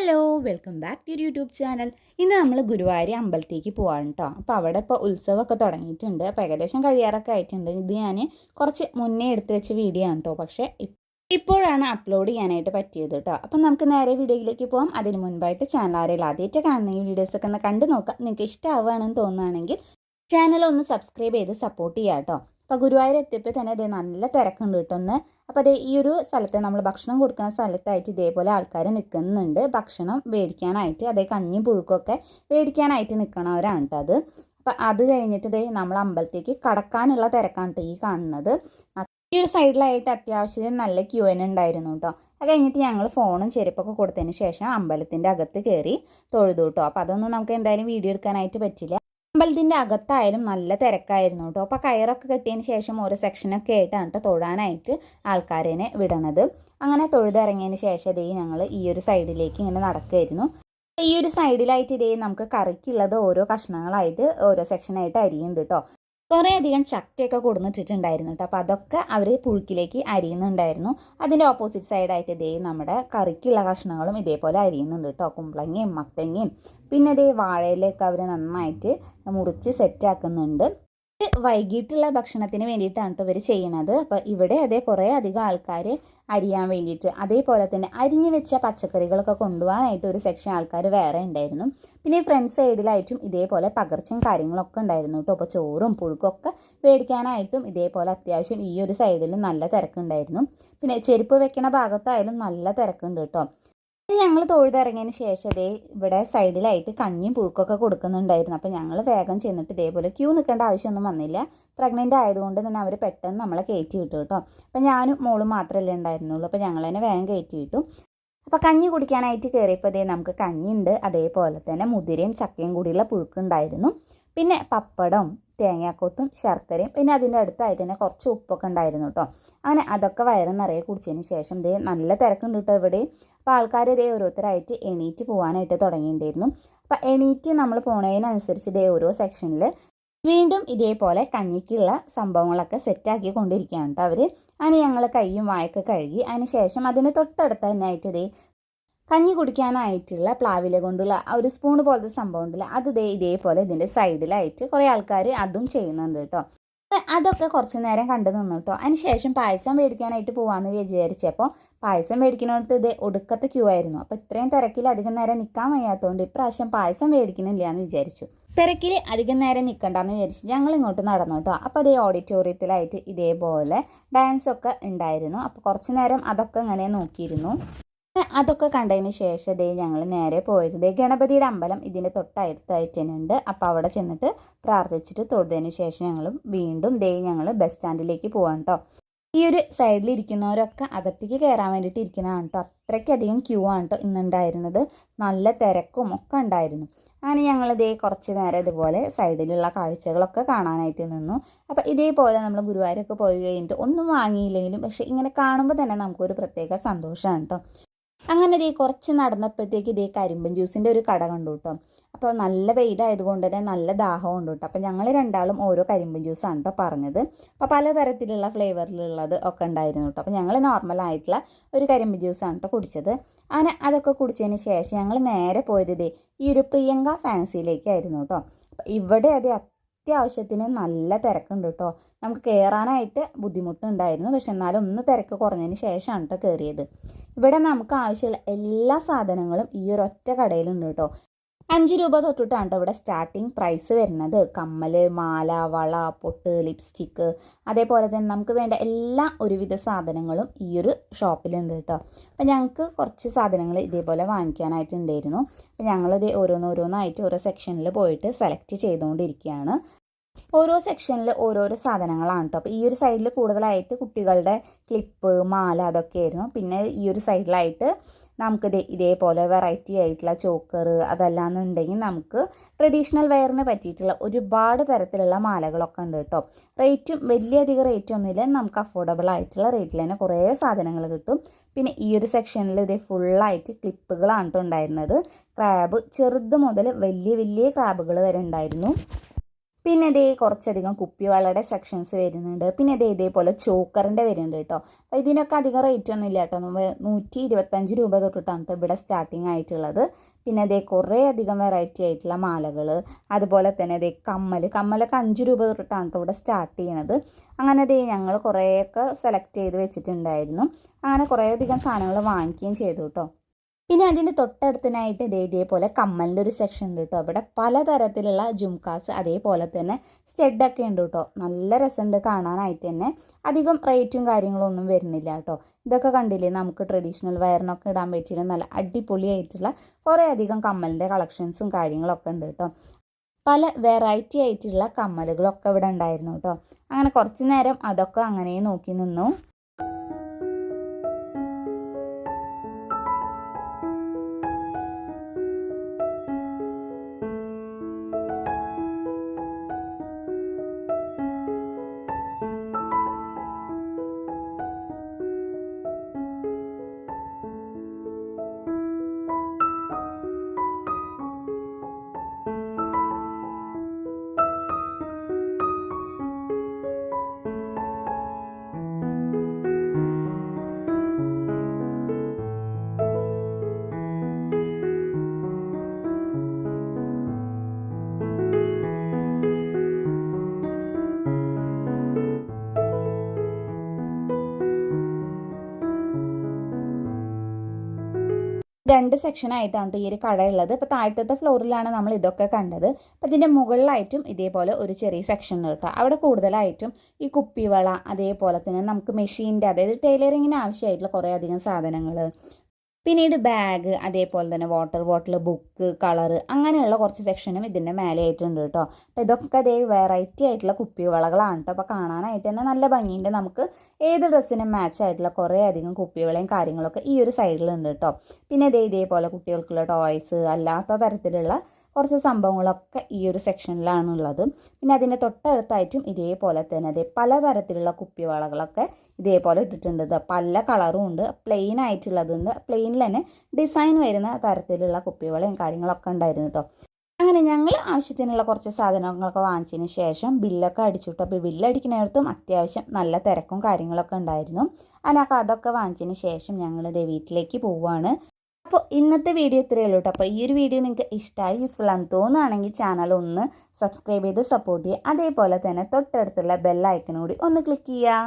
Hello welcome back to YouTube channel ഇന്ന് നമ്മൾ ഗുരുവായൂർ അമ്പലത്തേക്ക് പോവാണ് കേട്ടോ അപ്പോൾ അവിടെ ഇപ്പോൾ ഉത്സവമൊക്കെ തുടങ്ങിയിട്ടുണ്ട്. അപ്പോൾ ഏകദേശം കഴിയാറൊക്കെ ആയിട്ടുണ്ട്. ഇത് ഞാൻ കുറച്ച് മുന്നേ എടുത്ത് വെച്ച വീഡിയോ ആണ് കേട്ടോ പക്ഷേ ഇപ്പോഴാണ് അപ്ലോഡ് ചെയ്യാനായിട്ട് പറ്റിയത് കേട്ടോ അപ്പം നമുക്ക് നേരെ വീഡിയോയിലേക്ക് പോകാം അതിന് മുൻപായിട്ട് ചാനൽ ആരെയും ആദ്യമായിട്ട് കാണുന്ന ഈ വീഡിയോസൊക്കെ ഒന്ന് കണ്ടു നോക്കാം. നിങ്ങൾക്ക് ഇഷ്ടമാവുകയാണെന്ന് തോന്നുകയാണെങ്കിൽ ചാനൽ ഒന്ന് സബ്സ്ക്രൈബ് ചെയ്ത് സപ്പോർട്ട് ചെയ്യാം കേട്ടോ അപ്പോൾ ഗുരുവായൂർ എത്തിയപ്പോൾ തന്നെ അതേ നല്ല തിരക്കുണ്ട് കേട്ടോ ഒന്ന് അപ്പോൾ അതേ ഈ ഒരു സ്ഥലത്ത് നമ്മൾ ഭക്ഷണം കൊടുക്കുന്ന സ്ഥലത്തായിട്ട് ഇതേപോലെ ആൾക്കാർ നിൽക്കുന്നുണ്ട് ഭക്ഷണം മേടിക്കാനായിട്ട് അതേ കഞ്ഞിയും പുഴുക്കൊക്കെ മേടിക്കാനായിട്ട് നിൽക്കണവരാണ് അത്. അപ്പം അത് കഴിഞ്ഞിട്ട് ഇതേ നമ്മൾ അമ്പലത്തേക്ക് കടക്കാനുള്ള തിരക്കാണ് ഈ കാണുന്നത്. ഈ ഒരു സൈഡിലായിട്ട് അത്യാവശ്യം നല്ല ക്യൂ എൻ ഉണ്ടായിരുന്നു കേട്ടോ. അത് കഴിഞ്ഞിട്ട് ഞങ്ങൾ ഫോണും ചെരുപ്പൊക്കെ കൊടുത്തതിന് ശേഷം അമ്പലത്തിന്റെ അകത്ത് കയറി തൊഴുതു കേട്ടോ. അപ്പോൾ അതൊന്നും നമുക്ക് എന്തായാലും വീഡിയോ എടുക്കാനായിട്ട് പറ്റില്ല. അമ്പലത്തിന്റെ അകത്തായാലും നല്ല തിരക്കായിരുന്നു കേട്ടോ അപ്പോൾ കയറൊക്കെ കെട്ടിയതിന് ശേഷം ഓരോ സെക്ഷനൊക്കെ ആയിട്ടാണ് കേട്ടോ തൊഴാനായിട്ട് ആൾക്കാരെ വിടണത്. അങ്ങനെ തൊഴുതിറങ്ങിയതിന് ശേഷം ഇതേ ഞങ്ങൾ ഈ ഒരു സൈഡിലേക്ക് ഇങ്ങനെ നടക്കുമായിരുന്നു ഈ ഒരു സൈഡിലായിട്ട് ഇതേ നമുക്ക് കറിക്കുള്ളത് ഓരോ കഷ്ണങ്ങളായിട്ട് ഓരോ സെക്ഷനായിട്ട് അരിയുണ്ട് കേട്ടോ കുറേ അധികം ചക്കയൊക്കെ കൊടുന്നിട്ടിട്ടുണ്ടായിരുന്നു കേട്ടോ അപ്പോൾ അതൊക്കെ അവർ പുഴുക്കിലേക്ക് അരിയുന്നുണ്ടായിരുന്നു. അതിന്റെ ഓപ്പോസിറ്റ് സൈഡായിട്ട് ഇതേ നമ്മുടെ കറിക്കുള്ള കഷ്ണങ്ങളും ഇതേപോലെ അരിയുന്നുണ്ട് കേട്ടോ കുമ്പളങ്ങയും മത്തങ്ങയും. പിന്നെ ഇതേ വാഴയിലൊക്കെ അവർ നന്നായിട്ട് മുറിച്ച് സെറ്റാക്കുന്നുണ്ട് വൈകിട്ടുള്ള ഭക്ഷണത്തിന് വേണ്ടിയിട്ടാണ് കേട്ടോ ഇവർ ചെയ്യുന്നത് അപ്പോൾ ഇവിടെ അതേ കുറേ അധികം ആൾക്കാർ അരിയാൻ വേണ്ടിയിട്ട് അതേപോലെ തന്നെ അരിഞ്ഞു വെച്ച പച്ചക്കറികളൊക്കെ കൊണ്ടുപോകാനായിട്ട് ഒരു സെക്ഷൻ ആൾക്കാർ വേറെ ഉണ്ടായിരുന്നു പിന്നെ ഈ ഫ്രണ്ട് സൈഡിലായിട്ടും ഇതേപോലെ പകർച്ചയും കാര്യങ്ങളൊക്കെ ഉണ്ടായിരുന്നു കേട്ടോ അപ്പോൾ ചോറും പുഴുക്കൊക്കെ മേടിക്കാനായിട്ടും ഇതേപോലെ അത്യാവശ്യം ഈ ഒരു സൈഡിൽ നല്ല തിരക്കുണ്ടായിരുന്നു. പിന്നെ ചെരുപ്പ് വെക്കണ ഭാഗത്തായാലും നല്ല തിരക്കുണ്ട് കേട്ടോ ഞങ്ങൾ തൊഴുതിറങ്ങിയതിന് ശേഷം ഇതേ ഇവിടെ സൈഡിലായിട്ട് കഞ്ഞിയും പുഴുക്കൊക്കെ കൊടുക്കുന്നുണ്ടായിരുന്നു. അപ്പോൾ ഞങ്ങൾ വേഗം ചെന്നിട്ട് ഇതേപോലെ ക്യൂ നിൽക്കേണ്ട ആവശ്യമൊന്നും വന്നില്ല. പ്രഗ്നന്റ് ആയതുകൊണ്ട് തന്നെ അവർ പെട്ടെന്ന് നമ്മളെ കയറ്റി വിട്ടു കേട്ടോ. അപ്പോൾ ഞാനും മോളും മാത്രമല്ലേ ഉണ്ടായിരുന്നുള്ളൂ. അപ്പോൾ ഞങ്ങൾ തന്നെ വേഗം കയറ്റി വിട്ടു. അപ്പോൾ കഞ്ഞി കുടിക്കാനായിട്ട് കയറിയപ്പോൾ ഇതേ നമുക്ക് കഞ്ഞിയുണ്ട്. അതേപോലെ തന്നെ മുതിരയും ചക്കയും കൂടിയുള്ള പുഴുക്കുണ്ടായിരുന്നു. പിന്നെ പപ്പടം തേങ്ങാക്കൊത്തും ശർക്കരയും പിന്നെ അതിന്റെ അടുത്തായിട്ട് തന്നെ കുറച്ച് ഉപ്പൊക്കെ ഉണ്ടായിരുന്നു കേട്ടോ. അങ്ങനെ അതൊക്കെ വയറ് നിറയെ കുടിച്ചതിന് ശേഷം ദേ നല്ല തിരക്കുണ്ട് കേട്ടോ ഇവിടെ. അപ്പോൾ ആൾക്കാർ ഇതേ ഓരോരുത്തരായിട്ട് എണീറ്റ് പോകാനായിട്ട് തുടങ്ങിയിട്ടുണ്ടായിരുന്നു. അപ്പോൾ എണീറ്റ് നമ്മൾ പോണതിനനുസരിച്ച് ഇതേ ഓരോ സെക്ഷനിൽ വീണ്ടും ഇതേപോലെ കഞ്ഞിക്കുള്ള സംഭവങ്ങളൊക്കെ സെറ്റാക്കി കൊണ്ടിരിക്കുകയാണ് കേട്ടോ അവർ അതിന് ഞങ്ങൾ കൈയും വായൊക്കെ കഴുകി. അതിന് ശേഷം അതിന് തൊട്ടടുത്ത് തന്നെ ആയിട്ട് ഇതേ കഞ്ഞി കുടിക്കാനായിട്ടുള്ള പ്ലാവില കൊണ്ടുള്ള ആ ഒരു സ്പൂൺ പോലത്തെ സംഭവം ഉണ്ടല്ലോ. അത് ദേ ഇതേപോലെ ഇതിന്റെ സൈഡിലായിട്ട് കുറേ ആൾക്കാർ അതും ചെയ്യുന്നുണ്ട് കേട്ടോ. അതൊക്കെ കുറച്ച് നേരം കണ്ടു നിന്നു കേട്ടോ. അതിന് ശേഷം പായസം മേടിക്കാനായിട്ട് പോകാമെന്ന് വിചാരിച്ചപ്പോൾ പായസം മേടിക്കുന്നിടത്ത് ഇത് ഒടുക്കത്തെ ക്യൂ ആയിരുന്നു. അപ്പോൾ ഇത്രയും തിരക്കിൽ അധികം നേരം നിൽക്കാൻ വയ്യാത്തതുകൊണ്ട് ഇപ്രാവശ്യം പായസം മേടിക്കുന്നില്ല എന്ന് വിചാരിച്ചു. തിരക്കിൽ അധികം നേരം നിൽക്കണ്ടെന്ന് വിചാരിച്ച് ഞങ്ങൾ ഇങ്ങോട്ട് നടന്നു കേട്ടോ. അപ്പോൾ അതേ ഓഡിറ്റോറിയത്തിലായിട്ട് ഇതേപോലെ ഡാൻസൊക്കെ ഉണ്ടായിരുന്നു. അപ്പോൾ കുറച്ച് നേരം അതൊക്കെ ഇങ്ങനെ നോക്കിയിരുന്നു. അതൊക്കെ കണ്ടതിന് ശേഷം ദേ ഞങ്ങൾ നേരെ പോയത്. ഇതേ ഗണപതിയുടെ അമ്പലം ഇതിന്റെ തൊട്ടടുത്തായിട്ടുണ്ട് അപ്പോൾ അവിടെ ചെന്നിട്ട് പ്രാർത്ഥിച്ചിട്ട് തൊഴുതതിന് ശേഷം ഞങ്ങൾ വീണ്ടും ദേ ഞങ്ങൾ ബസ് സ്റ്റാൻഡിലേക്ക് പോകാം കേട്ടോ ഈ ഒരു സൈഡിൽ ഇരിക്കുന്നവരൊക്കെ അകത്തേക്ക് കയറാൻ വേണ്ടിയിട്ട് ഇരിക്കുന്നതാണ് കേട്ടോ അത്രയ്ക്കധികം ക്യൂ ആണ് കേട്ടോ ഇന്നുണ്ടായിരുന്നത്. നല്ല തിരക്കും ഒക്കെ ഉണ്ടായിരുന്നു. അങ്ങനെ ഞങ്ങൾ ഇതേ കുറച്ച് നേരം ഇതുപോലെ സൈഡിലുള്ള കാഴ്ചകളൊക്കെ കാണാനായിട്ട് നിന്നു. അപ്പോൾ ഇതേപോലെ നമ്മൾ ഗുരുവായൂരൊക്കെ പോയി കഴിഞ്ഞിട്ട് ഒന്നും വാങ്ങിയില്ലെങ്കിലും പക്ഷേ ഇങ്ങനെ കാണുമ്പോൾ തന്നെ നമുക്കൊരു പ്രത്യേക സന്തോഷമാണ് കേട്ടോ അങ്ങനെ ദേ കുറച്ച് നടന്നപ്പോഴത്തേക്ക് ഇതേ കരിമ്പൻ ജ്യൂസിന്റെ ഒരു കട കണ്ടു കേട്ടോ. അപ്പോൾ നല്ല വെയിലായതുകൊണ്ട് തന്നെ നല്ല ദാഹം ഉണ്ട് കേട്ടോ. അപ്പോൾ ഞങ്ങൾ രണ്ടാളും ഓരോ കരിമ്പൻ ജ്യൂസാണ് കേട്ടോ പറഞ്ഞത്. അപ്പോൾ പലതരത്തിലുള്ള ഫ്ലേവറിലുള്ളത് ഒക്കെ ഉണ്ടായിരുന്നു കേട്ടോ. അപ്പോൾ ഞങ്ങൾ നോർമൽ ആയിട്ടുള്ള ഒരു കരിമ്പൻ ജ്യൂസാണ് കേട്ടോ കുടിച്ചത്. അങ്ങനെ അതൊക്കെ കുടിച്ചതിന് ശേഷം ഞങ്ങൾ നേരെ പോയത് ഇതേ ഈ ഒരു പ്രിയങ്ക ഫാൻസിയിലേക്കായിരുന്നു കേട്ടോ. ഇവിടെ അത് അത്യാവശ്യത്തിന് നല്ല തിരക്കുണ്ട് കേട്ടോ. നമുക്ക് കയറാനായിട്ട് ബുദ്ധിമുട്ടുണ്ടായിരുന്നു. പക്ഷെ എന്നാലും ഒന്ന് തിരക്ക് കുറഞ്ഞതിന് ശേഷമാണ് കേട്ടോ കയറിയത്. ഇവിടെ നമുക്ക് ആവശ്യമുള്ള എല്ലാ സാധനങ്ങളും ഈ ഒരു ഒറ്റ കടയിലുണ്ട് കേട്ടോ. അഞ്ച് രൂപ തൊട്ടിട്ടാണ് കേട്ടോ ഇവിടെ സ്റ്റാർട്ടിങ് പ്രൈസ് വരുന്നത്. കമ്മൽ മാല വള പൊട്ട് ലിപ്സ്റ്റിക്ക് അതേപോലെ തന്നെ നമുക്ക് വേണ്ട എല്ലാ ഒരുവിധ സാധനങ്ങളും ഈ ഒരു ഷോപ്പിലുണ്ട് കേട്ടോ. അപ്പം ഞങ്ങൾക്ക് കുറച്ച് സാധനങ്ങൾ ഇതേപോലെ വാങ്ങിക്കാനായിട്ടുണ്ടായിരുന്നു. അപ്പം ഞങ്ങളിത് ഓരോന്നോരോന്നായിട്ട് ഓരോ സെക്ഷനിൽ പോയിട്ട് സെലക്ട് ചെയ്തുകൊണ്ടിരിക്കുകയാണ് ഓരോ സെക്ഷനിൽ ഓരോരോ സാധനങ്ങളാണ് കേട്ടോ അപ്പോൾ ഈ ഒരു സൈഡിൽ കൂടുതലായിട്ട് കുട്ടികളുടെ ക്ലിപ്പ് മാല അതൊക്കെ ആയിരുന്നു പിന്നെ ഈ ഒരു സൈഡിലായിട്ട് നമുക്ക് ഇതേ ഇതേപോലെ വെറൈറ്റി ആയിട്ടുള്ള ചോക്കർ അതല്ലാന്നുണ്ടെങ്കിൽ നമുക്ക് ട്രഡീഷണൽ വെയറിന് പറ്റിയിട്ടുള്ള ഒരുപാട് തരത്തിലുള്ള മാലകളൊക്കെ ഉണ്ട് കേട്ടോ റേറ്റും വലിയധികം റേറ്റ് ഒന്നുമില്ല നമുക്ക് അഫോർഡബിൾ ആയിട്ടുള്ള റേറ്റിൽ തന്നെ കുറേ സാധനങ്ങൾ കിട്ടും. പിന്നെ ഈ ഒരു സെക്ഷനിൽ ഇതേ ഫുള്ളായിട്ട് ക്ലിപ്പുകളാണ് കേട്ടോ ഉണ്ടായിരുന്നത്. ക്രാബ് ചെറുത് മുതൽ വലിയ വലിയ ക്രാബുകൾ വരെ ഉണ്ടായിരുന്നു. പിന്നെ ഇതേ കുറച്ചധികം കുപ്പിവളയുടെ സെക്ഷൻസ് വരുന്നുണ്ട്. പിന്നെ ഇതേ ഇതേപോലെ ചോക്കറിന്റെ വരുന്നുണ്ട് കേട്ടോ. ഇതിനൊക്കെ അധികം റേറ്റ് ഒന്നും ഇല്ല കേട്ടോ. നമ്മൾ നൂറ്റി ഇരുപത്തഞ്ച് രൂപ തൊട്ടിട്ടാണ് ഇവിടെ സ്റ്റാർട്ടിങ് ആയിട്ടുള്ളത്. പിന്നെ ഇതേ കുറേ അധികം വെറൈറ്റി ആയിട്ടുള്ള മാലകൾ. അതുപോലെ തന്നെ ഇതേ കമ്മൽ. കമ്മലൊക്കെ അഞ്ച് രൂപ തൊട്ടിട്ടാണ് ഇവിടെ സ്റ്റാർട്ട് ചെയ്യണത്. അങ്ങനെ ഇതേ ഞങ്ങൾ കുറേയൊക്കെ സെലക്ട് ചെയ്ത് വെച്ചിട്ടുണ്ടായിരുന്നു. അങ്ങനെ കുറേയധികം സാധനങ്ങൾ വാങ്ങിക്കുകയും ചെയ്തു കേട്ടോ പിന്നെ അതിന്റെ തൊട്ടടുത്തിനായിട്ട് ദേ ഇതേപോലെ കമ്മലിന്റെ ഒരു സെക്ഷൻ ഉണ്ട് കേട്ടോ അവിടെ പലതരത്തിലുള്ള ജുംകാസ് അതേപോലെ തന്നെ സ്റ്റെഡൊക്കെ ഉണ്ട് കേട്ടോ നല്ല രസമുണ്ട് കാണാനായിട്ട് തന്നെ. അധികം റേറ്റും കാര്യങ്ങളും ഒന്നും വരുന്നില്ല കേട്ടോ ഇതൊക്കെ കണ്ടില്ലേ? നമുക്ക് ട്രഡീഷണൽ വയറിനൊക്കെ ഇടാൻ പറ്റിയ നല്ല അടിപൊളിയായിട്ടുള്ള കുറേ അധികം കമ്മലിന്റെ കളക്ഷൻസും കാര്യങ്ങളൊക്കെ ഉണ്ട് കേട്ടോ പല വെറൈറ്റി ആയിട്ടുള്ള കമ്മലുകളൊക്കെ ഇവിടെ ഉണ്ടായിരുന്നു കേട്ടോ അങ്ങനെ കുറച്ച് നേരം അതൊക്കെ അങ്ങനെ നോക്കി നിന്നു. രണ്ട് സെക്ഷൻ സെക്ഷനായിട്ടാണ് ഈ ഒരു കട ഉള്ളത്. ഇപ്പോൾ താഴത്തെ ഫ്ലോറിലാണ് നമ്മൾ ഇതൊക്കെ കണ്ടത്. അപ്പോൾ ഇതിന്റെ മുകളിലായിട്ടും ഇതേപോലെ ഒരു ചെറിയ സെക്ഷൻ കേട്ടോ അവിടെ കൂടുതലായിട്ടും ഈ കുപ്പിവള അതേപോലെ തന്നെ നമുക്ക് മെഷീന്റെ അതായത് ടൈലറിങ്ങിന് ആവശ്യമായിട്ടുള്ള കുറേ അധികം സാധനങ്ങൾ പിന്നീട് ബാഗ് അതേപോലെ തന്നെ വാട്ടർ ബോട്ടിൽ ബുക്ക് കളറ് അങ്ങനെയുള്ള കുറച്ച് സെക്ഷനും ഇതിന്റെ മേലെ ആയിട്ടുണ്ട് കേട്ടോ അപ്പോൾ ഇതൊക്കെ അതേ വെറൈറ്റി ആയിട്ടുള്ള കുപ്പിവളകളാണ് കേട്ടോ അപ്പോൾ കാണാനായിട്ട് തന്നെ നല്ല ഭംഗിയുണ്ട്. നമുക്ക് ഏത് ഡ്രസ്സിനും മാച്ച് ആയിട്ടുള്ള കുറേ അധികം കുപ്പിവളയും കാര്യങ്ങളൊക്കെ ഈ ഒരു സൈഡിലുണ്ട് കേട്ടോ പിന്നെ ഇതേ ഇതേപോലെ കുട്ടികൾക്കുള്ള ടോയ്സ് അല്ലാത്ത തരത്തിലുള്ള കുറച്ച് സംഭവങ്ങളൊക്കെ ഈ ഒരു സെക്ഷനിലാണ് ഉള്ളത് പിന്നെ അതിന്റെ തൊട്ടടുത്തായിട്ടും ഇതേപോലെ തന്നെ അതേ പലതരത്തിലുള്ള കുപ്പിവളകളൊക്കെ ഇതേപോലെ ഇട്ടിട്ടുണ്ട് പല കളറും ഉണ്ട്. പ്ലെയിൻ ആയിട്ടുള്ളതുണ്ട് പ്ലെയിനിൽ തന്നെ ഡിസൈൻ വരുന്ന തരത്തിലുള്ള കുപ്പിവളയും കാര്യങ്ങളൊക്കെ ഉണ്ടായിരുന്നു കേട്ടോ. അങ്ങനെ ഞങ്ങൾ ആവശ്യത്തിനുള്ള കുറച്ച് സാധനങ്ങളൊക്കെ വാങ്ങിച്ചതിന് ശേഷം ബില്ലൊക്കെ അടിച്ചുവിട്ടു അപ്പോൾ ബില്ലടിക്കുന്നിടത്തും അത്യാവശ്യം നല്ല തിരക്കും കാര്യങ്ങളൊക്കെ ഉണ്ടായിരുന്നു. അതിനൊക്കെ അതൊക്കെ വാങ്ങിച്ചതിന് ശേഷം ഞങ്ങളിത് വീട്ടിലേക്ക് പോവുകയാണ് അപ്പോൾ ഇന്നത്തെ വീഡിയോ ഇത്രയേ ഉള്ളൂ കേട്ടോ. അപ്പോൾ ഈ ഒരു വീഡിയോ നിങ്ങൾക്ക് ഇഷ്ടമായി യൂസ്ഫുൾ ആണെന്ന് തോന്നുകയാണെങ്കിൽ ചാനൽ ഒന്ന് സബ്സ്ക്രൈബ് ചെയ്ത് സപ്പോർട്ട് ചെയ്യുക. അതേപോലെ തന്നെ തൊട്ടടുത്തുള്ള ബെല്ലൈക്കനും കൂടി ഒന്ന് ക്ലിക്ക് ചെയ്യുക.